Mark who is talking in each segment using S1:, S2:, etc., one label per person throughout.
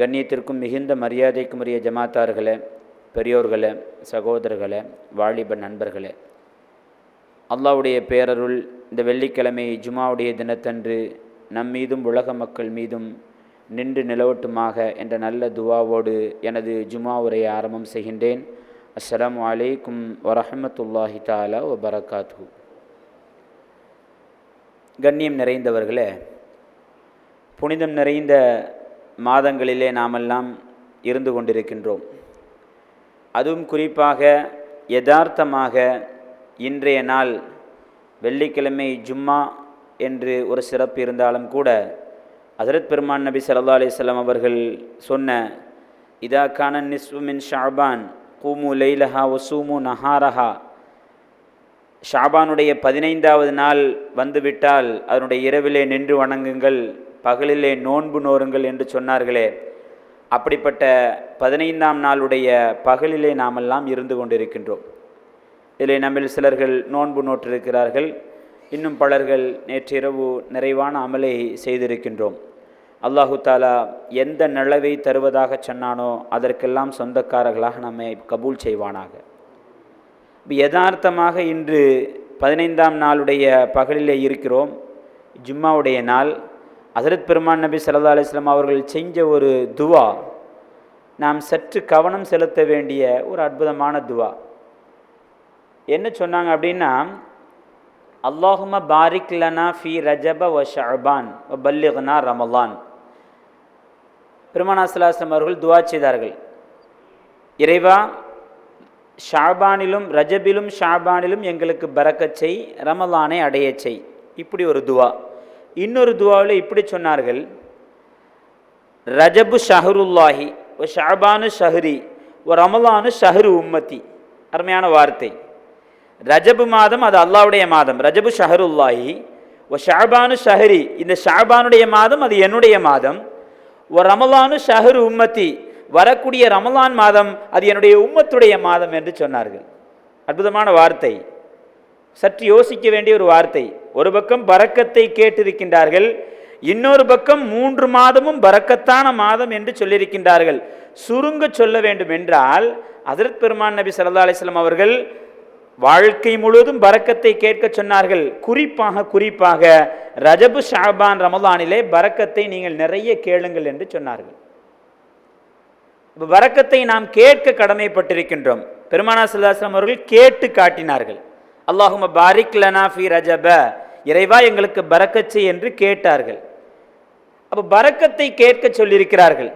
S1: கண்ணியத்திற்கும் மிகுந்த மரியாதைக்கும் உரிய ஜமாத்தார்களே பெரியோர்களே சகோதரர்களே வாலிப நண்பர்களே. அல்லாவுடைய பேரருள் இந்த வெள்ளிக்கிழமை ஜுமாவுடைய தினத்தன்று நம் மீதும் உலக மக்கள் மீதும் நின்று நிலவட்டுமாக என்ற நல்ல துவாவோடு எனது ஜுமா உரையை ஆரம்பம் செய்கின்றேன். அஸ்லாம் வலைக்கும் வரஹமத்துல்லாஹி தாலா வபரகாத்து கண்ணியம் நிறைந்தவர்களே புனிதம் நிறைந்த மாதங்களிலே நாமெல்லாம் இருந்து கொண்டிருக்கின்றோம். அதுவும் குறிப்பாக யதார்த்தமாக இன்றைய நாள் வெள்ளிக்கிழமை ஜும்மா என்று ஒரு சிறப்பு இருந்தாலும் கூட ஹசரத் பெருமான் நபி சல்லா அலிஸ்லாம் அவர்கள் சொன்ன இதா கான நிஸ்வுமின் ஷாபான் கூமு லைலஹா ஒசூமு நஹாரஹா. ஷாபானுடைய பதினைந்தாவது நாள் வந்துவிட்டால் அதனுடைய இரவிலே நின்று வணங்குங்கள். பகலிலே நோன்பு நோருங்கள் என்று சொன்னார்களே. அப்படிப்பட்ட பதினைந்தாம் நாளுடைய பகலிலே நாமெல்லாம் இருந்து கொண்டிருக்கின்றோம். இதில் நம்மில் சிலர்கள் நோன்பு நோற்றிருக்கிறார்கள். இன்னும் பலர்கள் நேற்றிரவு நிறைவான அமலை செய்திருக்கின்றோம். அல்லாஹு தாலா எந்த நிலவை தருவதாக சொன்னானோ அதற்கெல்லாம் சொந்தக்காரர்களாக நம்மை கபூல் செய்வானாக. யதார்த்தமாக இன்று பதினைந்தாம் நாளுடைய பகலிலே இருக்கிறோம். ஜும்மாவுடைய நாள். ஹசரத் பெருமான் நபி சல்லா அலிஸ்லாம் அவர்கள் செஞ்ச ஒரு துவா நாம் சற்று கவனம் செலுத்த வேண்டிய ஒரு அற்புதமான துவா. என்ன சொன்னாங்க அப்படின்னா அல்லாஹும பாரிக் லனா ஃபி ரஜப வ ஷஅபான் வ பல்லிக்னா ரமலான். பெருமானா சலாஸ்லம் அவர்கள் துவா செய்தார்கள். இறைவா ஷாபானிலும் ரஜபிலும் ஷாபானிலும் எங்களுக்கு பறக்கச் செய் ரமலானை அடையச் செய். இப்படி ஒரு துவா. இன்னொரு துவாவில் இப்படி சொன்னார்கள். ரஜபு ஷஹருல்லாஹி ஒ ஷாபானு ஷஹரி ஒ ரமலானு ஷஹரு உம்மத்தி. அருமையான வார்த்தை. ரஜபு மாதம் அது அல்லாவுடைய மாதம். ரஜபு ஷஹருல்லாஹி ஒ ஷாபானு ஷஹரி இந்த ஷாபானுடைய மாதம் அது என்னுடைய மாதம். ஒ ரமலானு ஷஹரு உம்மத்தி வரக்கூடிய ரமலான் மாதம் அது என்னுடைய உம்மத்துடைய மாதம் என்று சொன்னார்கள். அற்புதமான வார்த்தை. சற்று யோசிக்க வேண்டிய ஒரு வார்த்தை. ஒரு பக்கம் பறக்கத்தை கேட்டிருக்கின்றார்கள் இன்னொரு பக்கம் மூன்று மாதமும் பறக்கத்தான மாதம் என்று சொல்லியிருக்கின்றார்கள். சுருங்க சொல்ல வேண்டும் என்றால் அதிரத் பெருமான் நபி சல்லா அலிஸ்லாம் அவர்கள் வாழ்க்கை முழுவதும் பறக்கத்தை கேட்க சொன்னார்கள். குறிப்பாக குறிப்பாக ரஜபு ஷாபான் ரமதானிலே பறக்கத்தை நீங்கள் நிறைய கேளுங்கள் என்று சொன்னார்கள். வரக்கத்தை நாம் கேட்க கடமைப்பட்டிருக்கின்றோம். பெருமானா சல்லாஸ்லாம் அவர்கள் கேட்டு காட்டினார்கள். அல்லாஹும பாரிக் லனாஃபி ரஜப. இறைவா எங்களுக்கு பறக்கச்சு என்று கேட்டார்கள். அப்போ பறக்கத்தை கேட்க சொல்லியிருக்கிறார்கள்.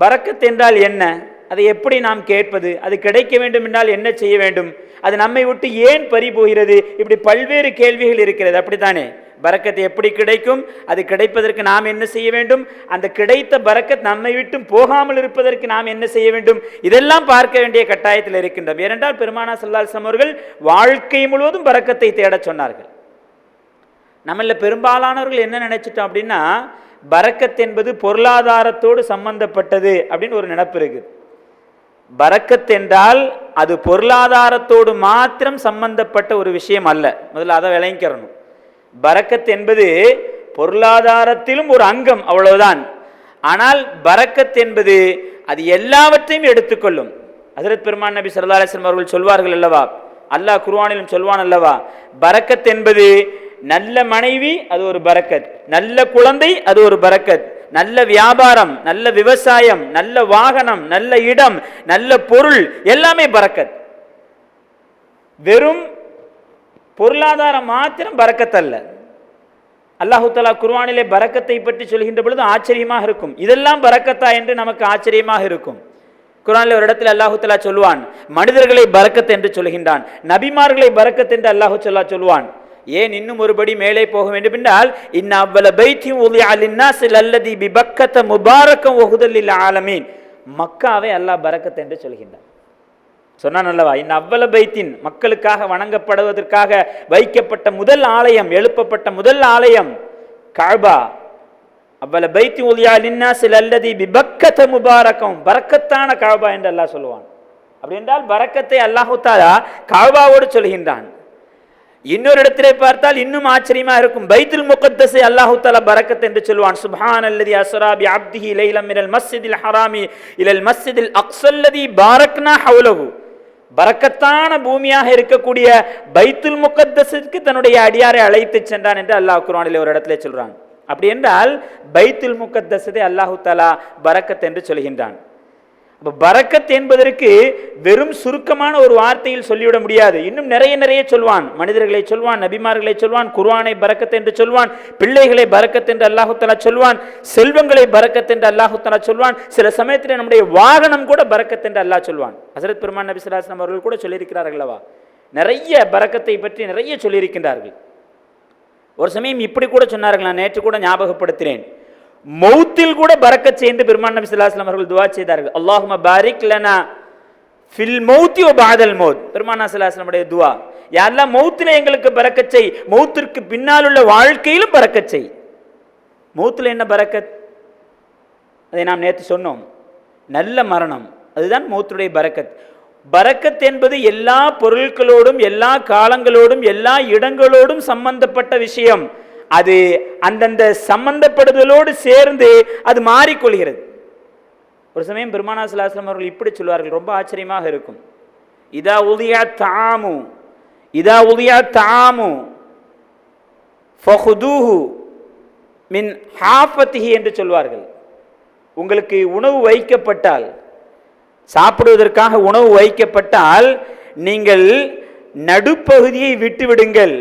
S1: பறக்கத் என்றால் என்ன? அதை எப்படி நாம் கேட்பது? அது கிடைக்க வேண்டும் என்றால் என்ன செய்ய வேண்டும்? அது நம்மை விட்டு ஏன் பறி போகிறது? இப்படி பல்வேறு கேள்விகள் இருக்கிறது. அப்படித்தானே? பறக்கத் எப்படி கிடைக்கும்? அது கிடைப்பதற்கு நாம் என்ன செய்ய வேண்டும்? அந்த கிடைத்த பறக்கத் நம்மை விட்டு போகாமல் இருப்பதற்கு நாம் என்ன செய்ய வேண்டும்? இதெல்லாம் பார்க்க வேண்டிய கட்டாயத்தில் இருக்கின்றோம். ஏனென்றால் பெருமானா சல்லாஸ்லாம் அவர்கள் வாழ்க்கை முழுவதும் பறக்கத்தை தேடச் சொன்னார்கள். நம்மள பெரும்பாலானவர்கள் என்ன நினைச்சிட்டோம் அப்படின்னா பறக்கத் என்பது பொருளாதாரத்தோடு சம்பந்தப்பட்டது அப்படின்னு ஒரு நினப்பு இருக்குது. பறக்கத் என்றால் அது பொருளாதாரத்தோடு மாத்திரம் சம்பந்தப்பட்ட ஒரு விஷயம் அல்ல. முதல்ல அதை விளங்கிக்கிறணும் பறக்கத் என்பது பொருளாதாரத்திலும் ஒரு அங்கம் அவ்வளவுதான். ஆனால் பறக்கத் என்பது அது எல்லாவற்றையும் எடுத்துக்கொள்ளும். ஹசரத் பெருமான் நபி சல்லா அவர்கள் சொல்வார்கள் அல்லவா? அல்லாஹ் குர்வானிலும் சொல்வான் அல்லவா? பறக்கத் என்பது நல்ல மனைவி அது ஒரு பறக்கத் நல்ல குழந்தை அது ஒரு பறக்கத் நல்ல வியாபாரம் நல்ல விவசாயம் நல்ல வாகனம் நல்ல இடம் நல்ல பொருள் எல்லாமே பறக்கத். வெறும் பொருளாதாரம் மாத்திரம் பறக்கத்தல்ல. அல்லாஹுத்தலா குர்வானிலே பறக்கத்தை பற்றி சொல்கின்ற பொழுது ஆச்சரியமாக இருக்கும். இதெல்லாம் பறக்கத்தா என்று நமக்கு ஆச்சரியமாக இருக்கும். குரானில் ஒரு இடத்துல அல்லாஹு சொல்லுவான் மனிதர்களை பறக்கத் என்று சொல்கின்றான். நபிமார்களை பறக்கத் என்று அல்லாஹு சொல்லா சொல்லுவான் ஏன் இன்னும் ஒருபடி மேலே போக வேண்டும் என்றால் இன்ன அவ்வள பைத்தியம் உலி அலின்னாசில் அல்லதி பிபக்கத்த முபாரக்கம் ஒகுதலில் ஆலமீன். மக்காவை அல்லாஹ் பறக்கத்தை என்று சொல்கின்றான். சொன்னான் அல்லவா இன் அவ்வள பைத்தின் மக்களுக்காக வணங்கப்படுவதற்காக வைக்கப்பட்ட முதல் ஆலயம் எழுப்பப்பட்ட முதல் ஆலயம் காபா அவ்வள பைத்தி உலியா லின்னாசில் அல்லதி பிபக்கத்த முபாரக்கம். பறக்கத்தான காபா என்று அல்லாஹ் சொல்லுவான். அப்படி என்றால் பறக்கத்தை அல்லாஹு தாலா காபாவோடு சொல்கின்றான். இன்னொரு இடத்திலே பார்த்தால் இன்னும் ஆச்சரியமா இருக்கும். பைத்துல் முகத்தஸை அல்லாஹு தஆலா பரக்கத் என்று சொல்வான் சுபான் அல்லதி அசராபி அப்தி அப்திஹி லைலம் மினல் மஸ்ஜிதில் ஹராமி இலல் மஸ்ஜிதில் அக்ஸல்லதி பாரக்னா ஹவுலகு பரக்கத்தான பூமியாக இருக்கக்கூடிய பைத்துல் முகத்தஸுக்கு தன்னுடைய அடியாரை அழைத்து சென்றான் என்று அல்லாஹ் குரானில் ஒரு இடத்திலே சொல்றான் அப்படி என்றால் பைத்துல் முகத்தஸதை அல்லாஹு தலா பரக்கத் என்று சொல்கின்றான். இப்போ பறக்கத் என்பதற்கு வெறும் சுருக்கமான ஒரு வார்த்தையில் சொல்லிவிட முடியாது. இன்னும் நிறைய நிறைய சொல்வான். மனிதர்களை சொல்வான் நபிமார்களை சொல்வான் குர்வானை பறக்கத் என்று சொல்வான் பிள்ளைகளை பறக்கத் என்று அல்லாஹுத்தலா சொல்வான் செல்வங்களை பறக்கத் என்று அல்லாஹுத்தலா சொல்வான் சில சமயத்தில் நம்முடைய வாகனம் கூட பறக்கத் என்று அல்லாஹ் சொல்வான். ஹசரத் பெருமான் நபி அவர்கள் கூட சொல்லியிருக்கிறார்கள் அல்லவா? நிறைய பரக்கத்தை பற்றி நிறைய சொல்லியிருக்கின்றார்கள். ஒரு சமயம் இப்படி கூட சொன்னார்கள் நான் நேற்று கூட ஞாபகப்படுத்தினேன் மௌத்தில் கூட பரக்கத் செய்து பெருமான் நபி சொல்லாஸ்லாம் அவர்கள் துவா செய்தார்கள். அல்லாஹும பாரிக் லனா ஃபில் மௌத்தி ஓ பாதல் மௌத். பெருமானா ஸல்லல்லாஹு துவா. யாரெல்லாம் உடைய எங்களுக்கு பரக்கத் செய் மௌத்திற்கு பின்னால் உள்ள வாழ்க்கையிலும் பரக்கத் செய். மௌத்தில் என்ன பரக்கத் அதை நாம் நேற்று சொன்னோம். நல்ல மரணம். அதுதான் மௌத்துடைய பரக்கத் பரக்கத் என்பது எல்லா பொருட்களோடும் எல்லா காலங்களோடும் எல்லா இடங்களோடும் சம்பந்தப்பட்ட விஷயம். அது அந்தந்த சம்பந்தப்படுதலோடு சேர்ந்து அது மாறிக்கொள்கிறது. ஒரு சமயம் பெருமானா சிலாஸ்லம் அவர்கள் இப்படி சொல்வார்கள் ரொம்ப ஆச்சரியமாக இருக்கும். இதா உதியா தாமு இதா உதியா தாமு ஃபஹுதூஹு மின் ஹாஃபத்திஹி என்று சொல்வார்கள். உங்களுக்கு உணவு வைக்கப்பட்டால் சாப்பிடுவதற்காக உணவு வைக்கப்பட்டால் நீங்கள் நடுப்பகுதியை விட்டுவிடுங்கள்.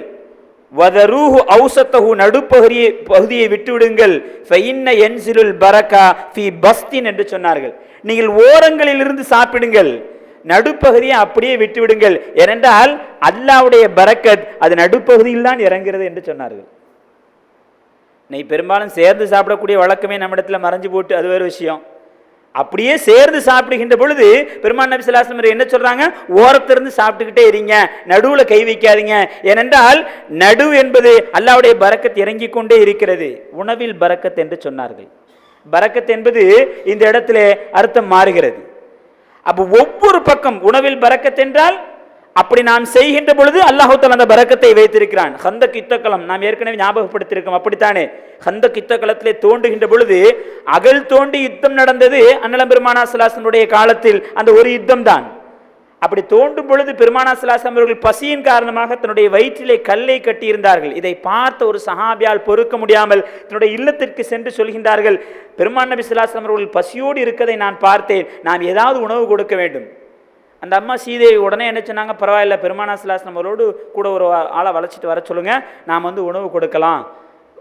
S1: வதரூஹு ஔசத்தஹு நடுப்பகுதியை பகுதியை விட்டுவிடுங்கள். ஃபைன்ன என்சிலுல் பரக்கா ஃபி பஸ்தின் என்று சொன்னார்கள். நீங்கள் ஓரங்களிலிருந்து சாப்பிடுங்கள். நடுப்பகுதியை அப்படியே விட்டுவிடுங்கள். ஏனென்றால் அல்லாவுடைய பரக்கத் அது நடுப்பகுதியில் தான் இறங்குறது என்று சொன்னார்கள். நீ பெரும்பாலும் சேர்ந்து சாப்பிடக்கூடிய வழக்கமே நம்மிடத்தில் மறைஞ்சு போட்டு அது வேறு விஷயம். அப்படியே சேர்ந்து சாப்பிடுகின்ற பொழுது பெருமான் நபி என்ன சொல்றாங்க? ஓரத்திலிருந்து சாப்பிட்டுக்கிட்டே இருங்க. நடுவில் கை வைக்காதீங்க. ஏனென்றால் நடு என்பது அல்லாவுடைய பறக்கத்து இறங்கி கொண்டே இருக்கிறது. உணவில் பறக்கத் என்று சொன்னார்கள். பறக்கத் என்பது இந்த இடத்துல அர்த்தம் மாறுகிறது. அப்போ ஒவ்வொரு பக்கம் உணவில் பறக்கத் என்றால் அப்படி நாம் செய்கின்ற பொழுது அல்லாஹூத்தல் அந்த பரக்கத்தை வைத்திருக்கிறான். ஹந்த கித்தக்கலம் நாம் ஏற்கனவே ஞாபகப்படுத்தியிருக்கோம். அப்படித்தானே? ஹந்த கித்தக்கலத்திலே தோண்டுகின்ற பொழுது அகல் தோண்டி யுத்தம் நடந்தது. அன்னலம் பெருமானா சிலாசனுடைய காலத்தில் அந்த ஒரு யுத்தம் தான் அப்படி தோண்டும் பொழுது பெருமானா சிலாசம் அவர்கள் பசியின் காரணமாக தன்னுடைய வயிற்றிலே கல்லை கட்டியிருந்தார்கள். இதை பார்த்த ஒரு சஹாபியால் பொறுக்க முடியாமல் தன்னுடைய இல்லத்திற்கு சென்று சொல்கின்றார்கள் பெருமான் நபி சிலாசம் அவர்கள் பசியோடு இருக்கதை நான் பார்த்தேன். நாம் ஏதாவது உணவு கொடுக்க வேண்டும். அந்த அம்மா சீதேவி உடனே என்ன சொன்னாங்க? பரவாயில்ல பெருமானா சிலாஸ் நம்மளோடு கூட ஒரு ஆளை வளைச்சிட்டு வர சொல்லுங்கள் நாம் வந்து உணவு கொடுக்கலாம்.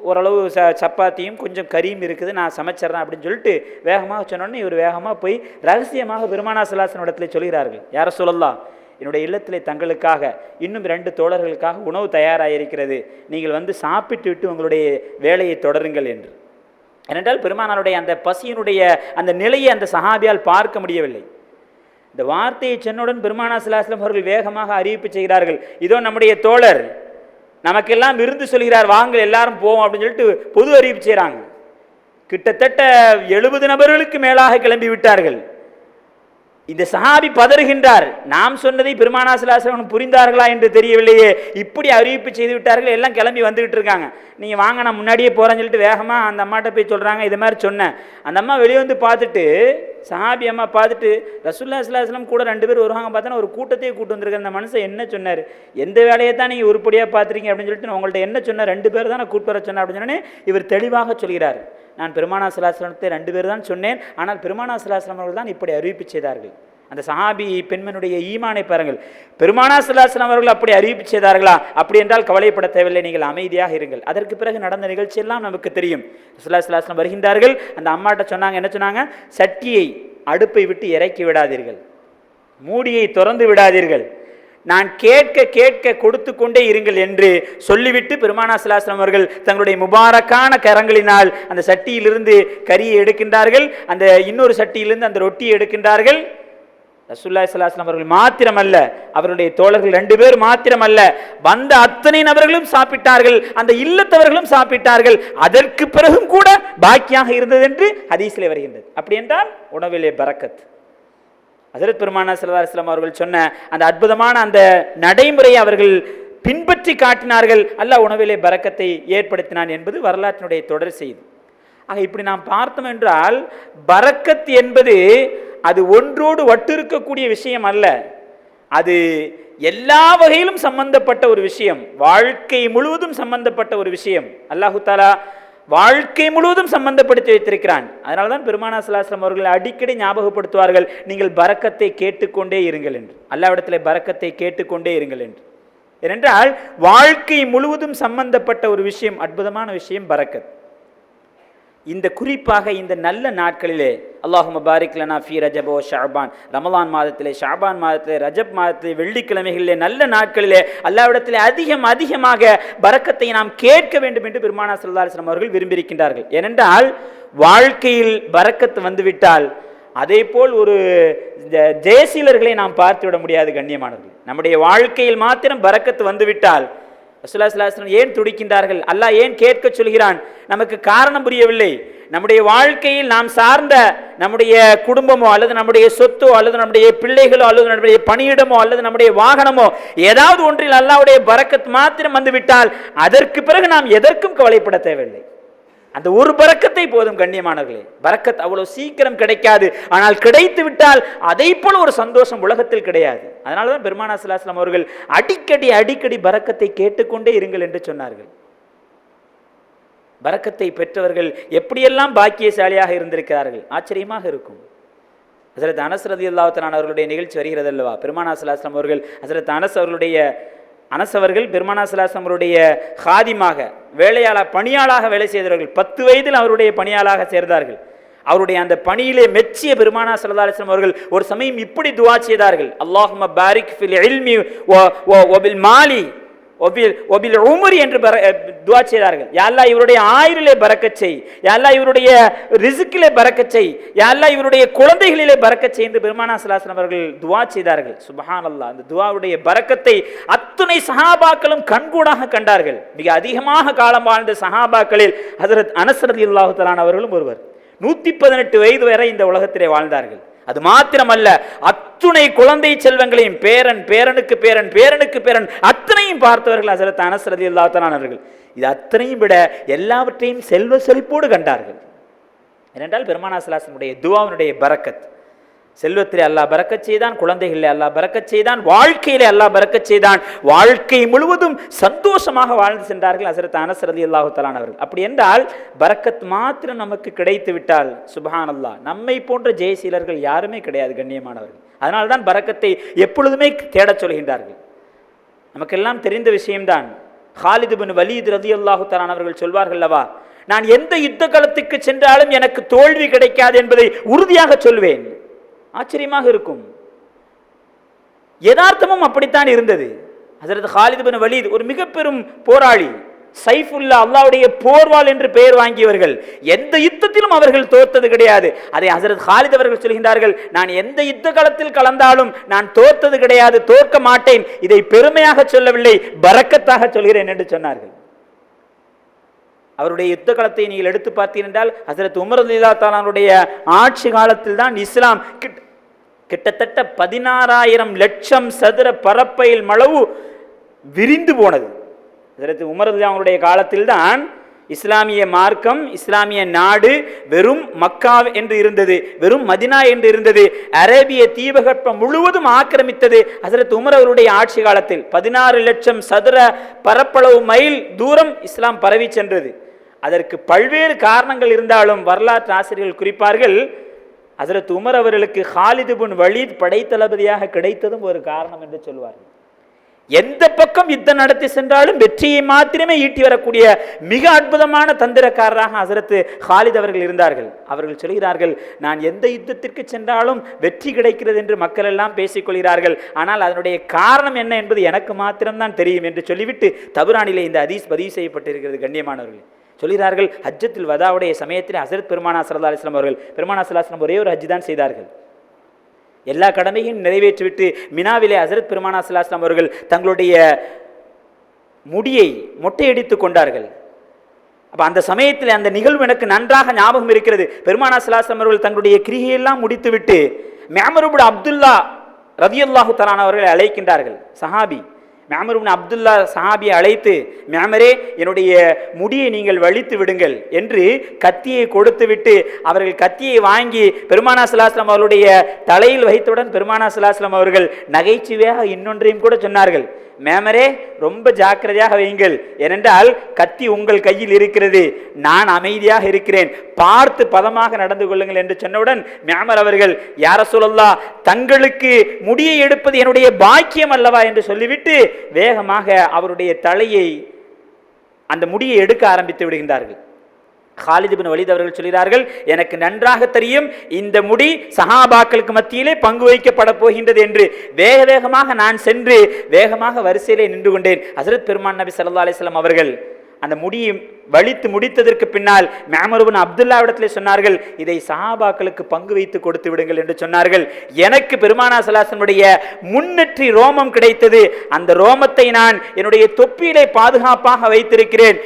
S1: ஓரளவு ச சப்பாத்தியும் கொஞ்சம் கறியும் இருக்குது. நான் சமைச்சிட்றேன் அப்படின்னு சொல்லிட்டு வேகமாக சொன்னோடனே இவர் வேகமாக போய் ரகசியமாக பெருமானா சிலாசன் இடத்துல சொல்கிறார்கள். யாரை சொல்லலாம் என்னுடைய இல்லத்திலே தங்களுக்காக இன்னும் ரெண்டு தோழர்களுக்காக உணவு தயாராக இருக்கிறது நீங்கள் வந்து சாப்பிட்டு விட்டு உங்களுடைய வேலையை தொடருங்கள் என்று. ஏனென்றால் பெருமானாருடைய அந்த பசியினுடைய அந்த நிலையை அந்த சஹாபியால் பார்க்க முடியவில்லை. இந்த வார்த்தையை சென்னுடன் பெருமானா சிலாஸ்லம் அவர்கள் வேகமாக அறிவிப்பு செய்கிறார்கள். இதோ நம்முடைய தோழர் நமக்கெல்லாம் விருந்து சொல்கிறார் வாங்கள் எல்லாரும் போவோம் அப்படின்னு சொல்லிட்டு பொது அறிவிப்பு செய்கிறாங்க. கிட்டத்தட்ட எழுபது நபர்களுக்கு மேலாக கிளம்பி விட்டார்கள். இந்த சஹாபி பதறுகின்றார். நாம் சொன்னதை பெருமானாசிலாசனம் புரிந்தார்களா என்று தெரியவில்லையே. இப்படி அறிவிப்பு செய்து விட்டார்கள் எல்லாம் கிளம்பி வந்துகிட்டு இருக்காங்க. நீங்கள் வாங்க நான் முன்னாடியே போகிறேன்னு சொல்லிட்டு வேகமாக அந்த அம்மாட்ட போய் சொல்கிறாங்க இது மாதிரி சொன்னேன். அந்த அம்மா வெளியே வந்து பார்த்துட்டு சஹாபி அம்மா பார்த்துட்டு ரசுல்லா சிலாஸ்லம் கூட ரெண்டு பேர் வருவாங்க பார்த்தோன்னா ஒரு கூட்டத்தையே கூட்டு வந்திருக்க அந்த மனுஷன் என்ன சொன்னார்? எந்த வேலையை தான் நீங்கள் உருப்படியாக பார்த்துறீங்க அப்படின்னு சொல்லிட்டு நான் என்ன சொன்னேன்? ரெண்டு பேர் தான் நான் கூட்டு வர சொன்னேன் அப்படின்னு சொன்னோன்னே இவர் தெளிவாக சொல்கிறார். நான் பெருமானா சிலாசிரமத்தை ரெண்டு பேர் தான் சொன்னேன். ஆனால் பெருமானா சிலாஸ்லம் அவர்கள் தான் இப்படி அறிவிப்பு செய்தார்கள் அந்த சஹாபி பெண்மனுடைய ஈமானை பாருங்கள். பெருமானா சிலாஸ்லாம் அவர்கள் அப்படி அறிவிப்பு செய்தார்களா அப்படி என்றால் கவலைப்பட தேவையில்லை. நீங்கள் அமைதியாக இருங்கள். அதற்கு பிறகு நடந்த நிகழ்ச்சியெல்லாம் நமக்கு தெரியும். சுல்லா வருகின்றார்கள். அந்த அம்மாட்ட சொன்னாங்க என்ன சொன்னாங்க? சட்டியை அடுப்பை விட்டு இறக்கி விடாதீர்கள். மூடியை திறந்து விடாதீர்கள். நான் கேட்க கேட்க கொடுத்து கொண்டே இருங்கள் என்று சொல்லிவிட்டு பெருமானா சிலாஸ்லாம் அவர்கள் தங்களுடைய முபாரக்கான கரங்களினால் அந்த சட்டியிலிருந்து கரியை எடுக்கின்றார்கள். அந்த இன்னொரு சட்டியிலிருந்து அந்த ரொட்டியை எடுக்கின்றார்கள். ரசுல்லா சலாஸ்லாம் அவர்கள் மாத்திரமல்ல அவருடைய தோழர்கள் ரெண்டு பேர் மாத்திரமல்ல வந்த அத்தனை நபர்களும் சாப்பிட்டார்கள் அந்த இல்லத்தவர்களும் சாப்பிட்டார்கள். அதற்கு பிறகும் கூட பாக்கியாக இருந்தது என்று ஹதீஸிலே வருகின்றது. அப்படி என்றால் உணவிலே பரக்கத் ஹசரத் பெருமானா சல்லா இஸ்லாம் அவர்கள் சொன்ன அந்த அற்புதமான அந்த நடைமுறையை அவர்கள் பின்பற்றி காட்டினார்கள். அல்லாஹ் உணவிலே பறக்கத்தை ஏற்படுத்தினான் என்பது வரலாற்றினுடைய தொடர் செய்தி. ஆக இப்படி நாம் பார்த்தோம் என்றால் பறக்கத் என்பது அது ஒன்றோடு வட்டிருக்கக்கூடிய விஷயம் அல்ல. அது எல்லா வகையிலும் சம்பந்தப்பட்ட ஒரு விஷயம். வாழ்க்கை முழுவதும் சம்பந்தப்பட்ட ஒரு விஷயம். அல்லாஹு தாலா வாழ்க்கை முழுவதும் சம்பந்தப்படுத்தி வைத்திருக்கிறான். அதனால தான் பெருமானா சலாஸ்லம் அவர்கள் அடிக்கடி ஞாபகப்படுத்துவார்கள். நீங்கள் பறக்கத்தை கேட்டுக்கொண்டே இருங்கள் என்று. அல்லாவிடத்தில் பரக்கத்தை கேட்டுக்கொண்டே இருங்கள் என்று. ஏனென்றால் வாழ்க்கை முழுவதும் சம்பந்தப்பட்ட ஒரு விஷயம் அற்புதமான விஷயம் பறக்கத். இந்த குறிப்பாக இந்த நல்ல நாட்களிலே அல்லாஹும பாரிக் லனா ஃபி ரஜபோ ஷாபான் ரமலான் மாதத்திலே ஷாபான் மாதத்திலே ரஜப் மாதத்திலே வெள்ளிக்கிழமைகளிலே நல்ல நாட்களிலே அல்லாவிடத்திலே அதிகம் அதிகமாக பறக்கத்தை நாம் கேட்க வேண்டும் என்று பெருமானா சல்லாஸ்லம் அவர்கள் விரும்பியிருக்கின்றார்கள். ஏனென்றால் வாழ்க்கையில் பறக்கத்து வந்துவிட்டால் அதே போல் ஒரு ஜெயசீலர்களை நாம் பார்த்து விட முடியாது கண்ணியமானவர்கள். நம்முடைய வாழ்க்கையில் மாத்திரம் பறக்கத்து வந்துவிட்டால் ரசூலுல்லாஹி ஏன் துடிக்கின்றார்கள்? அல்லாஹ் ஏன் கேட்க சொல்கிறான்? நமக்கு காரணம் புரியவில்லை. நம்முடைய வாழ்க்கையில் நாம் சார்ந்த நம்முடைய குடும்பமோ அல்லது நம்முடைய சொத்தோ அல்லது நம்முடைய பிள்ளைகளோ அல்லது நம்முடைய பணியிடமோ அல்லது நம்முடைய வாகனமோ ஏதாவது ஒன்றில் அல்லாவுடைய பரக்கத் மாத்திரம் வந்துவிட்டால் அதற்கு பிறகு நாம் எதற்கும் கவலைப்பட தேவையில்லை. அந்த ஒரு பறக்கத்தை போதும் கண்ணியமானவர்களே. பறக்கத் அவ்வளவு சீக்கிரம் கிடைக்காது. ஆனால் கிடைத்து விட்டால் அதை போல ஒரு சந்தோஷம் உலகத்தில் கிடையாது. அதனால தான் பெருமானா சிலாஸ்லாம் அவர்கள் அடிக்கடி அடிக்கடி பறக்கத்தை கேட்டுக்கொண்டே இருங்கள் என்று சொன்னார்கள். பறக்கத்தை பெற்றவர்கள் எப்படியெல்லாம் பாக்கியசாலியாக இருந்திருக்கிறார்கள்? ஆச்சரியமாக இருக்கும். ஹசரத் அனஸ் ரதி அல்லாஹத்தலான் அவர்களுடைய நிகழ்ச்சி வருகிறது அல்லவா பெருமானா சிலாஸ்லாம் அவர்கள் ஹசரத் அனஸ் அவர்களுடைய அனஸ் அவர்கள் பெருமானா சலாஸ்லாம் அவருடைய ஹாதிமாக வேலையாள பணியாளாக வேலை செய்தவர்கள் பத்து வயதில் அவருடைய பணியாளாக சேர்ந்தார்கள். அவருடைய அந்த பணியிலே மெச்சிய பெருமானா சல்லா அலிஸ்லாம் அவர்கள் ஒரு சமயம் இப்படி துவா செய்தார்கள். அல்லாஹும பாரிக் ஃபில் இல்மி மாலி ஒபில் ஒபில் உமர் என்று பர துவா செய்தார்கள். யாழ்லா இவருடைய ஆயுளிலே பறக்கச் செய். யாழ்லா இவருடைய ரிசுக்கிலே பறக்கச் செய். யாழ்லா இவருடைய குழந்தைகளிலே பறக்கச் செய் என்று பெருமானா சலாசனம் அவர்கள் துவா செய்தார்கள். சுபஹான் அல்லாஹ் அந்த துவாவுடைய பறக்கத்தை அத்துணை சஹாபாக்களும் கண்கூடாக கண்டார்கள். மிக அதிகமாக காலம் வாழ்ந்த சஹாபாக்களில் ஹசரத் அனசரதி இல்லாஹு தலான் அவர்களும் ஒருவர். நூற்றி பதினெட்டு வயது வரை இந்த உலகத்திலே வாழ்ந்தார்கள். அது மாத்திரமல்ல அத்துணை குழந்தை செல்வங்களையும் பேரன் பேரனுக்கு பேரன் பேரனுக்கு பேரன் அத்தனையும் பார்த்தவர்கள் ஹசரத் அனசரதி இல்லாதனானவர்கள் இது அத்தனையும் விட எல்லாவற்றையும் செல்வ செழிப்போடு கண்டார்கள். ஏனென்றால் பெருமானா சலாசனுடைய துவாவினுடைய பரக்கத் செல்வத்திலே அல்லா பறக்கச் செய்தான் குழந்தைகளிலே அல்லா பறக்கச் செய்தான் வாழ்க்கையிலே அல்லா பறக்கச் செய்தான். வாழ்க்கை முழுவதும் சந்தோஷமாக வாழ்ந்து சென்றார்கள் ஹசரத் அனஸ் ரதி அல்லாஹு தலானவர்கள் அப்படி என்றால் பரக்கத் மாத்திரம் நமக்கு கிடைத்து விட்டால் சுபஹான் அல்லா நம்மை போன்ற ஜெயசீலர்கள் யாருமே கிடையாது கண்ணியமானவர்கள். அதனால தான் பரக்கத்தை எப்பொழுதுமே தேடச் சொல்கின்றார்கள். நமக்கெல்லாம் தெரிந்த விஷயம்தான் ஹாலிது பின் வலீத் ரதி அல்லாஹு தலானவர்கள் சொல்வார்கள் அல்லவா நான் எந்த யுத்த களத்துக்கு சென்றாலும் எனக்கு தோல்வி கிடைக்காது என்பதை உறுதியாக சொல்வேன். ஆச்சரியமாக இருக்கும். யதார்த்தமும் அப்படித்தான் இருந்தது. ஹசரத் ஹாலித் பின் வலீத் ஒரு மிக பெரும் போராளி சைஃபுல்லா அல்லாவுடைய போர்வாள் என்று பெயர் வாங்கியவர்கள் எந்த யுத்தத்திலும் அவர்கள் தோத்தது கிடையாது. அதை ஹசரத் ஹாலித் அவர்கள் சொல்கின்றார்கள் நான் எந்த யுத்த காலத்தில் கலந்தாலும் நான் தோத்தது கிடையாது தோற்க மாட்டேன். இதை பெருமையாக சொல்லவில்லை பறக்கத்தாக சொல்கிறேன் என்று சொன்னார்கள். அவருடைய யுத்த களத்தை நீங்கள் எடுத்து பார்த்தீர்கள் ஹசரத் உமர் அலிலா தாலானுடைய ஆட்சி காலத்தில் தான் இஸ்லாம் கிட்டத்தட்ட பதினாறாயிரம் லட்சம் சதுர பரப்பையில் மளவு விரிந்து போனது. ஹசரத் உமர் ரலியல்லாஹு அவருடைய காலத்தில் தான் இஸ்லாமிய மார்க்கம் இஸ்லாமிய நாடு வெறும் மக்கா என்று இருந்தது வெறும் மதினா என்று இருந்தது அரேபிய தீபகற்பம் முழுவதும் ஆக்கிரமித்தது ஹசரத் உமர் அவருடைய ஆட்சி காலத்தில். பதினாறு லட்சம் சதுர பரப்பளவு மைல் தூரம் இஸ்லாம் பரவி சென்றது. அதற்கு பல்வேறு காரணங்கள் இருந்தாலும் வரலாற்று ஆசிரியர்கள் குறிப்பார்கள் ஹசரத் உமர் அவர்களுக்கு ஹாலிது புன் வலீத் படைத்தளபதியாக கிடைத்ததும் ஒரு காரணம் என்று சொல்வார்கள். எந்த பக்கம் யுத்தம் நடத்தி சென்றாலும் வெற்றியை மாத்திரமே ஈட்டி வரக்கூடிய மிக அற்புதமான தந்திரக்காரராக அசரத்து ஹாலித் அவர்கள் இருந்தார்கள். அவர்கள் சொல்கிறார்கள் நான் எந்த யுத்தத்திற்கு சென்றாலும் வெற்றி கிடைக்கிறது என்று மக்கள் எல்லாம் பேசிக்கொள்கிறார்கள். ஆனால் அதனுடைய காரணம் என்ன என்பது எனக்கு மாத்திரம்தான் தெரியும் என்று சொல்லிவிட்டு தபுரானிலே இந்த அதீஸ் பதிவு செய்யப்பட்டிருக்கிறது கண்ணியமானவர்கள். சொல்கிறார்கள் ஹஜ்ஜத்தில் வதாவுடைய சமயத்தில் ஹசரத் பெருமானா சல்லா அலிஸ்லாம் அவர்கள் பெருமானா சல்லா ஒரே ஒரு ஹஜ் தான் செய்தார்கள். எல்லா கடமையும் நிறைவேற்றிவிட்டு மினாவிலே ஹசரத் பெருமானா சல்லாஸ்லாம் அவர்கள் தங்களுடைய முடியை மொட்டையடித்து கொண்டார்கள். அப்போ அந்த சமயத்தில் அந்த நிகழ்வு எனக்கு நன்றாக ஞாபகம் இருக்கிறது. பெருமானா சலாஸ்லாம் அவர்கள் தங்களுடைய கிரிகையெல்லாம் முடித்துவிட்டு மேமருபுட அப்துல்லா ரதியுல்லாஹு தலான் அவர்களை அழைக்கின்றார்கள். சஹாபி மேமருபின் அப்துல்லா சஹாபியை அழைத்து மேமரே என்னுடைய முடியை நீங்கள் வலித்து விடுங்கள் என்று கத்தியை கொடுத்துவிட்டு அவர்கள் கத்தியை வாங்கி பெருமானா சலாஸ்லாம் அவர்களுடைய தலையில் வைத்தவுடன் பெருமானா சலாஸ்லாம் அவர்கள் நகைச்சுவையாக இன்னொன்றையும் கூட சொன்னார்கள். மேமரே ரொம்ப ஜாக்கிரதையாக வையுங்கள். ஏனென்றால் கத்தி உங்கள் கையில் இருக்கிறது. நான் அமைதியாக இருக்கிறேன். பார்த்து பதமாக நடந்து கொள்ளுங்கள் என்று சொன்னவுடன் மேமர் அவர்கள் யார சொல்லல்லா தங்களுக்கு முடியை எடுப்பது என்னுடைய பாக்கியம் அல்லவா? என்று சொல்லிவிட்டு வேகமாக அவருடைய தலையை அந்த முடியை எடுக்க ஆரம்பித்து விடுகின்றார்கள். ஹாலித் பின் வலித் அவர்கள் சொல்கிறார்கள் எனக்கு நன்றாக தெரியும் இந்த முடி சஹாபாக்களுக்கு மத்தியிலே பங்கு வைக்கப்பட போகின்றது என்று. வேக வேகமாக நான் சென்று வேகமாக வரிசையிலே நின்று கொண்டேன். ஹசரத் பெருமான் நபி சல்லா அலிஸ்லாம் அவர்கள் அந்த முடியை வலித்து முடித்ததற்கு பின்னால் மேமருவன் அப்துல்லாவிடத்திலே சொன்னார்கள் இதை சஹாபாக்களுக்கு பங்கு வைத்து கொடுத்து விடுங்கள் என்று சொன்னார்கள். எனக்கு பெருமானா சலாசனுடைய முன்னெற்றி ரோமம் கிடைத்தது. அந்த ரோமத்தை நான் என்னுடைய தொப்பியிலே பாதுகாப்பாக வைத்திருக்கிறேன்.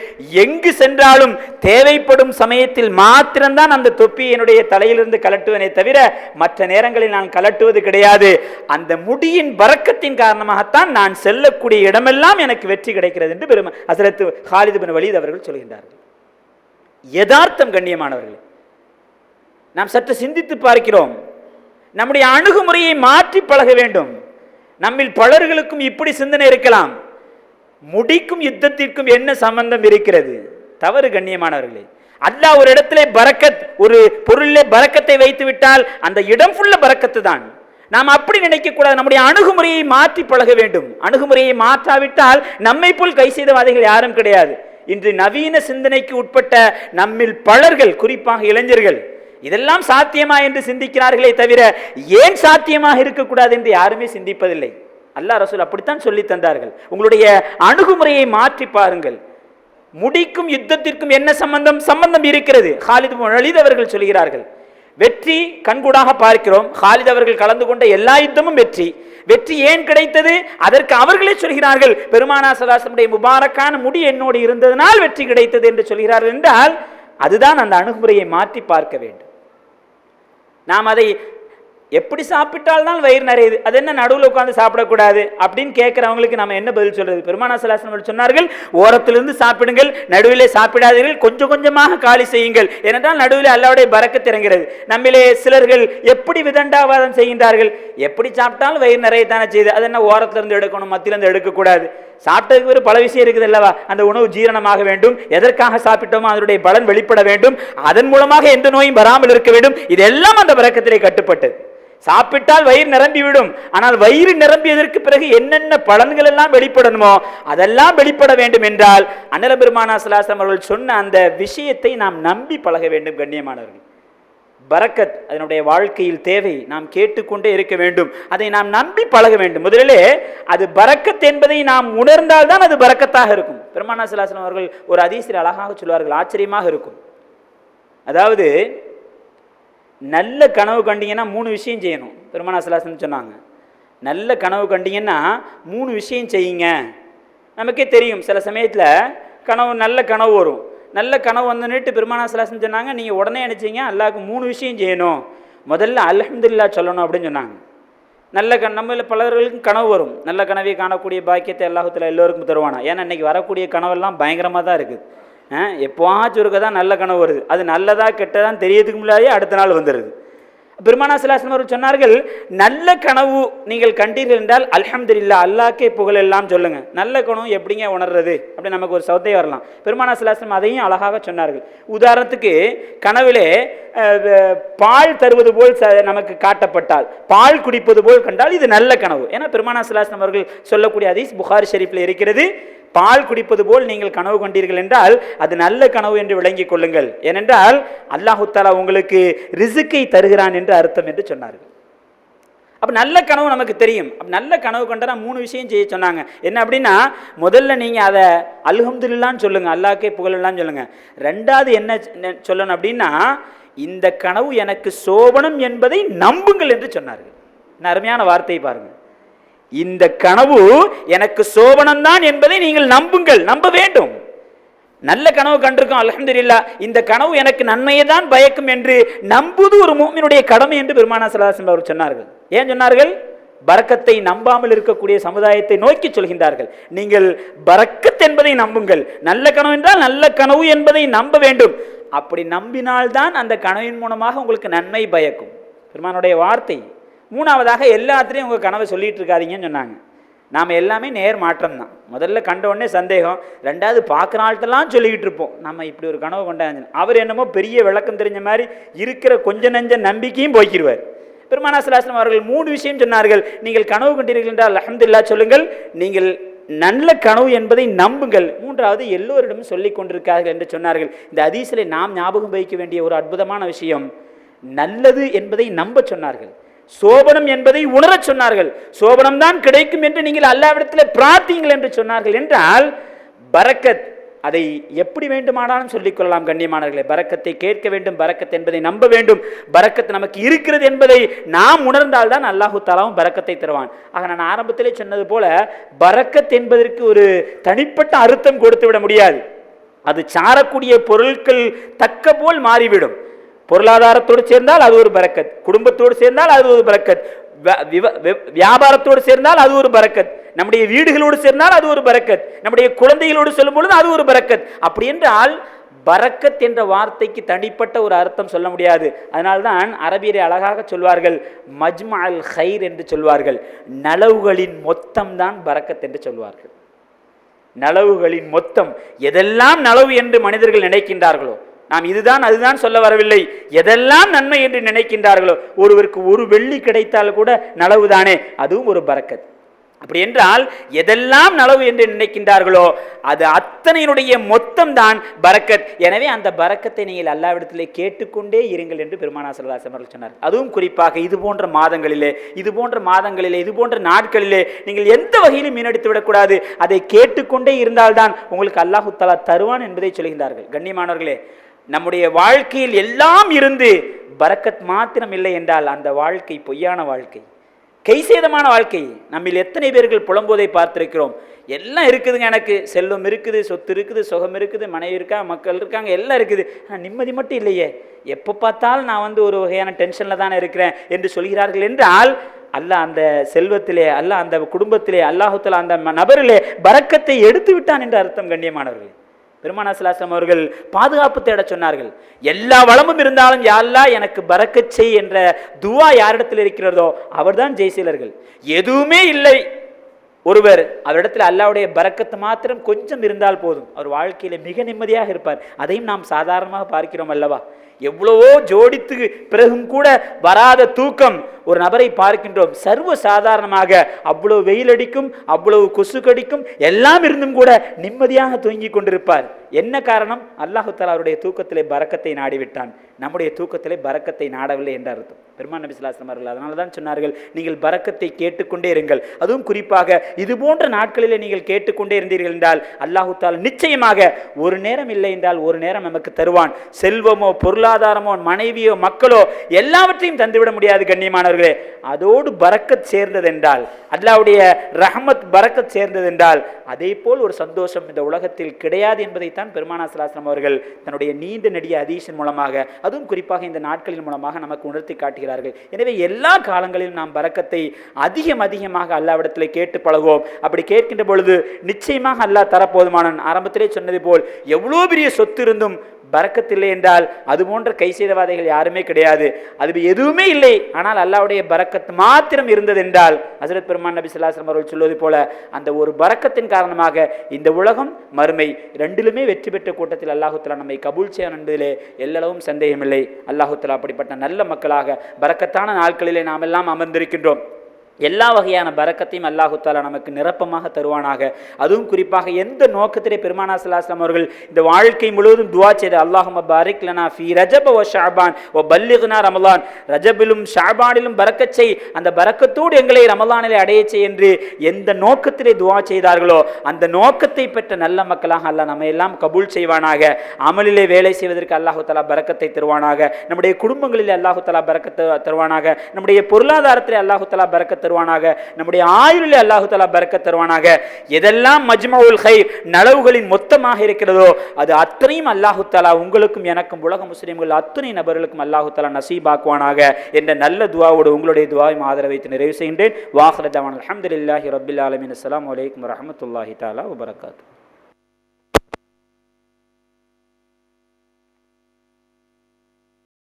S1: எங்கு சென்றாலும் தேவைப்படும் சமயத்தில் மாத்திரம்தான் அந்த தொப்பி என்னுடைய தலையிலிருந்து கலட்டுவனே தவிர மற்ற நேரங்களில் நான் கலட்டுவது கிடையாது. அந்த முடியின் பறக்கத்தின் காரணமாகத்தான் நான் செல்லக்கூடிய இடமெல்லாம் எனக்கு வெற்றி கிடைக்கிறது என்று பெருமா அசரத்து ஹாலிது பின் வலீத் அவர்கள் சொல்கின்றார்கள். யதார்த்தம் கண்ணியமானவர்களே நாம் சற்று சிந்தித்து பார்க்கிறோம். நம்முடைய அணுகுமுறையை மாற்றி பழக வேண்டும். நம்மில் பலர்களுக்கும் இப்படி சிந்தனை இருக்கலாம். முடிக்கும் யுத்தத்திற்கும் என்ன சம்பந்தம் இருக்கிறது? தவறு கண்ணியமானவர்களே அல்லாஹ் ஒரு இடத்துல பறக்கத் ஒரு பொருளிலே பறக்கத்தை வைத்து விட்டால் அந்த இடம் ஃபுல்ல பறக்கத்து தான். நாம் அப்படி நினைக்கக்கூடாது. நம்முடைய அணுகுமுறையை மாற்றி பழக வேண்டும். அணுகுமுறையை மாற்றாவிட்டால் நம்மை போல் கை செய்தவாதிகள் யாரும் கிடையாது. இன்று நவீன சிந்தனைக்கு உட்பட்ட நம்மில் பலர்கள் குறிப்பாக இளைஞர்கள் இதெல்லாம் சாத்தியமா என்று சிந்திக்கிறார்களே தவிர ஏன் சாத்தியமாக இருக்கக்கூடாது என்று யாருமே சிந்திப்பதில்லை. அல்லாஹ் ரசூல் அப்படித்தான் சொல்லி தந்தார்கள். உங்களுடைய அணுகுமுறையை மாற்றி பாருங்கள். முடிக்கும் யுத்தத்திற்கும் என்ன சம்பந்தம்? சம்பந்தம் இருக்கிறது. ஹாலித் வலித் அவர்கள் சொல்கிறார்கள். வெற்றி கண்கூடாக பார்க்கிறோம். ஹாலித் அவர்கள் கலந்து கொண்ட எல்லா யுத்தமும் வெற்றி. வெற்றி ஏன் கிடைத்தது? அதற்கு அவர்களே சொல்கிறார்கள் பெருமானா சதாசனுடைய முபாரக்கான முடி என்னோடு இருந்ததனால் வெற்றி கிடைத்தது என்று சொல்கிறார்கள் என்றால் அதுதான் அந்த அணுகுமுறையை மாற்றி பார்க்க வேண்டும். நாம் அதை எப்படி சாப்பிட்டால்தான் வயிறு நிறையுது? அது என்ன நடுவில் உட்காந்து சாப்பிடக்கூடாது? அப்படின்னு கேட்குறவங்களுக்கு நம்ம என்ன பதில் சொல்றது? பெருமானா சலாசன் சொன்னார்கள் ஓரத்திலிருந்து சாப்பிடுங்கள் நடுவிலே சாப்பிடாதீர்கள் கொஞ்சம் கொஞ்சமாக காலி செய்யுங்கள். ஏனென்றால் நடுவில் அல்லாவுடைய பறக்க திறங்கிறது நம்மிலே சிலர்கள் எப்படி விதண்டாவாதம் செய்கின்றார்கள்? எப்படி சாப்பிட்டாலும் வயிறு நிறைய தானே செய்யுது? அது என்ன ஓரத்திலிருந்து எடுக்கணும் மத்தியிலிருந்து எடுக்கக்கூடாது? சாப்பிட்டதுக்கு ஒரு பல விஷயம் இருக்குது அல்லவா? அந்த உணவு ஜீரணமாக வேண்டும். எதற்காக சாப்பிட்டோமோ அதனுடைய பலன் வெளிப்பட வேண்டும். அதன் மூலமாக எந்த நோயும் வராமல் இருக்க வேண்டும். இதெல்லாம் அந்த பறக்கத்திலே கட்டுப்பட்டது சாப்பிட்டால் வயிறு நிரம்பிவிடும். ஆனால் வயிறு நிரம்பியதற்கு பிறகு என்னென்ன பலன்கள் எல்லாம் வெளிப்படணுமோ அதெல்லாம் வெளிப்பட வேண்டும் என்றால் அன்னல பெருமானா சலாசம் அவர்கள் சொன்ன அந்த விஷயத்தை நாம் நம்பி பழக வேண்டும் கண்ணியமானவர்கள். பரக்கத் அதனுடைய வாழ்க்கையில் தேவை. நாம் கேட்டுக்கொண்டே இருக்க வேண்டும். அதை நாம் நம்பி பழக வேண்டும். முதலிலே அது பரக்கத் என்பதை நாம் உணர்ந்தால்தான் அது பரக்கத்தாக இருக்கும். பெருமானா சலாசனம் அவர்கள் ஒரு அதிசயில் அழகாக சொல்வார்கள் ஆச்சரியமாக இருக்கும். அதாவது நல்ல கனவு கண்டிங்கன்னா மூணு விஷயம் செய்யணும். பெருமானா சலாசன் சொன்னாங்க. நல்ல கனவு கண்டிங்கன்னா மூணு விஷயம் செய்யுங்க. நமக்கே தெரியும் சில சமயத்தில் கனவு நல்ல கனவு வரும். நல்ல கனவு வந்துன்னுட்டு பெருமானா சிலாசன் சொன்னாங்க. நீங்கள் உடனே நினச்சிங்க அல்லாவுக்கு மூணு விஷயம் செய்யணும். முதல்ல அலமதுல்லா சொல்லணும் அப்படின்னு சொன்னாங்க. நல்ல கண் நம்மள பலர்களுக்கும் கனவு வரும். நல்ல கனவை காணக்கூடிய பாக்கியத்தை எல்லாத்தில் எல்லோருக்கும் தருவானா? ஏன்னா இன்னைக்கு வரக்கூடிய கனவெல்லாம் பயங்கரமாக தான் இருக்குது. எப்போவாச்சும் இருக்க தான் நல்ல கனவு வருது. அது நல்லதா கெட்டதான் தெரியறதுக்கு முன்னாடியே அடுத்த நாள் வந்துடுது. பெருமானா சிலாசன் அவர்கள் சொன்னார்கள் நல்ல கனவு நீங்கள் கண்டீர்கள் என்றால் அல்ஹம்துலில்லா அல்லாக்கே புகழ் எல்லாம் சொல்லுங்க. நல்ல கனவு எப்படிங்க உணர்றது? அப்படி நமக்கு ஒரு சௌத்தை வரலாம். பெருமானா சிலாசனம் அதையும் அழகாக சொன்னார்கள். உதாரணத்துக்கு கனவிலே பால் தருவது போல் ச- நமக்கு காட்டப்பட்டால் பால் குடிப்பது போல் கண்டால் இது நல்ல கனவு. ஏன்னா பெருமானா சிலாசனம் அவர்கள் சொல்லக்கூடிய அதீஸ் புகார் ஷெரீஃபில் இருக்கிறது. பால் குடிப்பது போல் நீங்கள் கனவு கொண்டீர்கள் என்றால் அது நல்ல கனவு என்று விளங்கிக் கொள்ளுங்கள். ஏனென்றால் அல்லாஹு தாலா உங்களுக்கு ரிசுக்கை தருகிறான் என்று அர்த்தம் என்று சொன்னார்கள். அப்போ நல்ல கனவு நமக்கு தெரியும். அப்போ நல்ல கனவு கொண்டனா மூணு விஷயம் செய்ய சொன்னாங்க. என்ன அப்படின்னா முதல்ல நீங்கள் அதை அல்ஹம்துலில்லான்னு சொல்லுங்கள் அல்லாக்கே புகழெல்லாம் சொல்லுங்கள் ரெண்டாவது என்ன சொல்லணும் அப்படின்னா இந்த கனவு எனக்கு சோபனம் என்பதை நம்புங்கள் என்று சொன்னார்கள். அருமையான வார்த்தையை பாருங்கள் இந்த கனவு எனக்கு சோபனம்தான் என்பதை நீங்கள் நம்புங்கள் நம்ப வேண்டும். நல்ல கனவு கண்டிருக்கோம் அல்ஹம்துலில்லா. இந்த கனவு எனக்கு நன்மையை தான் பயக்கும் என்று நம்புவது ஒரு மூமினுடைய கடமை என்று பெருமானா சலாசன் அவர் சொன்னார்கள். ஏன் சொன்னார்கள்? பறக்கத்தை நம்பாமல் இருக்கக்கூடிய சமுதாயத்தை நோக்கி சொல்கின்றார்கள். நீங்கள் பறக்கத் என்பதை நம்புங்கள். நல்ல கனவு என்றால் நல்ல கனவு என்பதை நம்ப வேண்டும். அப்படி நம்பினால்தான் அந்த கனவின் மூலமாக உங்களுக்கு நன்மை பயக்கும். பெருமானுடைய வார்த்தை மூணாவதாக எல்லாத்துலேயும் உங்கள் கனவை சொல்லிகிட்டு இருக்காதீங்கன்னு சொன்னாங்க. நாம் எல்லாமே நேர் மாற்றம் தான் முதல்ல கண்ட உடனே சந்தேகம் ரெண்டாவது பார்க்குற ஆள்கிட்டலாம் சொல்லிக்கிட்டு இருப்போம். நம்ம இப்படி ஒரு கனவு கொண்டாந்து அவர் என்னமோ பெரிய விளக்கம் தெரிஞ்ச மாதிரி இருக்கிற கொஞ்ச நெஞ்ச நம்பிக்கையும் போய்க்கிடுவார் பெருமானாசலாசனம் அவர்கள் மூணு விஷயம் சொன்னார்கள். நீங்கள் கனவு கொண்டீர்கள் என்றால் அஹமதுல்லா சொல்லுங்கள். நீங்கள் நல்ல கனவு என்பதை நம்புங்கள். மூன்றாவது எல்லோரிடமும் சொல்லிக் கொண்டிருக்கார்கள் என்று சொன்னார்கள். இந்த அதிசலை நாம் ஞாபகம் வைக்க வேண்டிய ஒரு அற்புதமான விஷயம் நல்லது என்பதை நம்ப சொன்னார்கள். சோபனம் என்பதை உணரச் சொன்னார்கள். சோபனம் தான் கிடைக்கும் என்று நீங்கள் அல்லாவிடத்தில் பிரார்த்திங்கள் என்று சொன்னார்கள் என்றால் பரக்கத் அதை எப்படி வேண்டுமானாலும் சொல்லிக் கொள்ளலாம் கண்ணியமானவர்களே. பரக்கத்தை கேட்க வேண்டும் பரக்கத் என்பதை நம்ப வேண்டும். பரக்கத் நமக்கு இருக்கிறது என்பதை நாம் உணர்ந்தால் தான் அல்லாஹு தாலாவும் பரக்கத்தை தருவான். ஆக நான் ஆரம்பத்திலே சொன்னது போல பரக்கத் என்பதற்கு ஒரு தனிப்பட்ட அர்த்தம் கொடுத்து விட முடியாது. அது சாரக்கூடிய பொருட்கள் தக்க போல் மாறிவிடும். பொருளாதாரத்தோடு சேர்ந்தால் அது ஒரு பரக்கத் குடும்பத்தோடு சேர்ந்தால் அது ஒரு பரக்கத் விவ- வியாபாரத்தோடு சேர்ந்தால் அது ஒரு பரக்கத் நம்முடைய வீடுகளோடு சேர்ந்தால் அது ஒரு பரக்கத் நம்முடைய குழந்தைகளோடு சொல்லும் பொழுது அது ஒரு பரக்கத் அப்படி என்றால் பரக்கத் என்ற வார்த்தைக்கு தனிப்பட்ட ஒரு அர்த்தம் சொல்ல முடியாது. அதனால்தான் அரபியரை அழகாக சொல்வார்கள் மஜ்மா அல் ஹைர் என்று சொல்வார்கள். நலவுகளின் மொத்தம் தான் பரக்கத் என்று சொல்வார்கள். நலவுகளின் மொத்தம். எதெல்லாம் நலவு என்று மனிதர்கள் நினைக்கின்றார்களோ நாம் இதுதான் அதுதான் சொல்ல வரவில்லை. எதெல்லாம் நன்மை என்று நினைக்கின்றார்களோ ஒருவருக்கு ஒரு வெள்ளி கிடைத்தால் கூட நலவுதானே? அதுவும் ஒரு பரக்கத் அப்படி என்றால் எதெல்லாம் நலவு என்று நினைக்கின்றார்களோ அது அத்தனையினுடைய மொத்தம் தான் பரக்கத் எனவே அந்த பரக்கத்தை நீங்கள் அல்லாவிடத்திலே கேட்டுக்கொண்டே இருங்கள் என்று பெருமானா செல்வாசம் அவர்கள் சொன்னார். அதுவும் குறிப்பாக இது போன்ற மாதங்களிலே இது போன்ற மாதங்களிலே இது போன்ற நாட்களிலே நீங்கள் எந்த வகையிலும் மீனடித்து விடக்கூடாது. அதை கேட்டுக்கொண்டே இருந்தால்தான் உங்களுக்கு அல்லாஹு தலா தருவான் என்பதை சொல்கின்றார்கள். கண்ணியமானவர்களே நம்முடைய வாழ்க்கையில் எல்லாம் இருந்து பரக்கத் மாத்திரம் இல்லை என்றால் அந்த வாழ்க்கை பொய்யான வாழ்க்கை கைசேதமான வாழ்க்கை. நம்மில் எத்தனை பேர்கள் புலம்போதை பார்த்திருக்கிறோம். எல்லாம் இருக்குதுங்க எனக்கு. செல்வம் இருக்குது சொத்து இருக்குது சுகம் இருக்குது மனைவி இருக்கா மக்கள் இருக்காங்க எல்லாம் இருக்குது. ஆனால் நிம்மதி மட்டும் இல்லையே. எப்போ பார்த்தாலும் நான் வந்து ஒரு வகையான டென்ஷனில் தானே இருக்கிறேன் என்று சொல்கிறார்கள் என்றால் அல்ல அந்த செல்வத்திலே அல்ல அந்த குடும்பத்திலே அல்லாஹத்தில் அந்த நபரிலே பறக்கத்தை எடுத்து விட்டான் என்று அர்த்தம் கண்ணியமானவர்கள். பெருமானாசலாசம் அவர்கள் பாதுகாப்பு தேட சொன்னார்கள். எல்லா வளமும் இருந்தாலும் யாரெல்லாம் எனக்கு பறக்கச் செய் என்ற துவா யாரிடத்தில் இருக்கிறதோ அவர்தான் ஜெய்சீலர்கள். எதுவுமே இல்லை. ஒருவர் அவரிடத்தில் அல்லாவுடைய பறக்கத்து மாத்திரம் கொஞ்சம் இருந்தால் போதும். அவர் வாழ்க்கையில் மிக நிம்மதியாக இருப்பார். அதையும் நாம் சாதாரணமாக பார்க்கிறோம் அல்லவா? எவ்வளவோ ஜோடித்து பிறகும் கூட வராத தூக்கம் ஒரு நபரை பார்க்கின்றோம். சர்வ சாதாரணமாக அவ்வளவு வெயில் அடிக்கும் அவ்வளவு கொசு கடிக்கும் எல்லாம் இருந்தும் கூட நிம்மதியாக தூங்கி கொண்டிருப்பார். என்ன காரணம்? அல்லாஹுத்தால் அவருடைய தூக்கத்திலே பறக்கத்தை நாடிவிட்டான். நம்முடைய தூக்கத்திலே பறக்கத்தை நாடவில்லை என்ற அர்த்தம். பெருமான் நபி அவர்கள் அதனால தான் சொன்னார்கள் நீங்கள் பறக்கத்தை கேட்டுக்கொண்டே இருங்கள். அதுவும் குறிப்பாக இது போன்ற நாட்களிலே நீங்கள் கேட்டுக்கொண்டே இருந்தீர்கள் என்றால் அல்லாஹுத்தால் நிச்சயமாக ஒரு நேரம் இல்லை என்றால் ஒரு நேரம் நமக்கு தருவான். செல்வமோ பொருளாதாரமோ மனைவியோ மக்களோ எல்லாவற்றையும் தந்துவிட முடியாது கண்ணியமானவர்களே. அதோடு பரக்கத் சேர்ந்ததென்றால் அல்லாவுடைய ரஹமத் பறக்க சேர்ந்தது என்றால் அதே போல் ஒரு சந்தோஷம் இந்த உலகத்தில் கிடையாது என்பதைத்தான் பெருமானா சலாஸ்லம் அவர்கள் தன்னுடைய நீண்ட நெடிய அதீஷன் மூலமாக அதுவும் குறிப்பாக இந்த நாட்களின் மூலமாக நமக்கு உணர்த்தி காட்டுகிறார்கள். எனவே எல்லா காலங்களிலும் நாம் பறக்கத்தை அதிகம் அதிகமாக அல்லாவிடத்தில் கேட்டு பழகுவோம். அப்படி கேட்கின்ற பொழுது நிச்சயமாக அல்லாஹ் தரப்போதுமானன் ஆரம்பத்திலே சொன்னது போல் எவ்வளோ பெரிய சொத்து இருந்தும் பறக்கத்தில்லை என்றால் அது போன்ற கை செய்தவாதைகள் யாருமே கிடையாது. அது எதுவுமே இல்லை. ஆனால் அல்லாவுடைய பறக்கத் மாத்திரம் இருந்தது என்றால் ஹசரத் பெருமான் நபி ஸல்லல்லாஹு அவர்கள் சொல்வது போல அந்த ஒரு பறக்கத்தின் காரணமாக இந்த உலகம் மறுமை. ரெண்டிலுமே வெற்றி பெற்ற கூட்டத்தில் அல்லாஹுத்தலா நம்மை கபூல் செய்ய என்பதிலே எல்லளவும் சந்தேகமில்லை. அல்லாஹுத்தலா அப்படிப்பட்ட நல்ல மக்களாக பறக்கத்தான நாட்களிலே நாம் எல்லாம் அமர்ந்திருக்கின்றோம். எல்லா வகையான பரக்கத்தையும் அல்லாஹு தாலா நமக்கு நிரப்பமாக தருவானாக. அதுவும் குறிப்பாக எந்த நோக்கத்திலே பெருமானா சல்லாஸ்லாம் அவர்கள் இந்த வாழ்க்கை முழுவதும் துவா செய்த அல்லாஹும் பாரிக் லனா ஃபி ரஜப ஓ ஷாபான் ஓ பல்லிகுனா ரமலான். ரஜபிலும் ஷாபானிலும் பரக்கச் செய். அந்த பரக்கத்தோடு எங்களை ரமலானிலே அடையச் செய் என்று எந்த நோக்கத்திலே துவா செய்தார்களோ அந்த நோக்கத்தை பெற்ற நல்ல மக்களாக அல்லாஹ் நம்ம எல்லாம் கபூல் செய்வானாக. அமலிலே வேலை செய்வதற்கு அல்லாஹு தலா பரக்கத்தை தருவானாக. நம்முடைய குடும்பங்களிலே அல்லாஹு தலா பறக்கத்தை தருவானாக. நம்முடைய பொருளாதாரத்திலே அல்லாஹு தலா பரக்கத் தருவானாக. நம்முடைய ஆயுளில் அல்லாஹு தலா பறக்க தருவானாக. எதெல்லாம் மஜ்மவுல் ஹைர் நலவுகளின் மொத்தமாக இருக்கிறதோ அது அத்தனையும் அல்லாஹு தலா உங்களுக்கும் எனக்கும் உலக முஸ்லீம்கள் அத்தனை நபர்களுக்கும் அல்லாஹு தலா நசீபாக்குவானாக என்ற நல்ல துவாவோடு உங்களுடைய துவாயும் ஆதரவு வைத்து நிறைவு செய்கின்றேன். வாஹ்ரதவான் அலமதுல்லாஹி ரபில் ஆலமின். அஸ்லாம் வலைக்கம் வரமத்துல்லாஹி தாலா வபரகாத்து.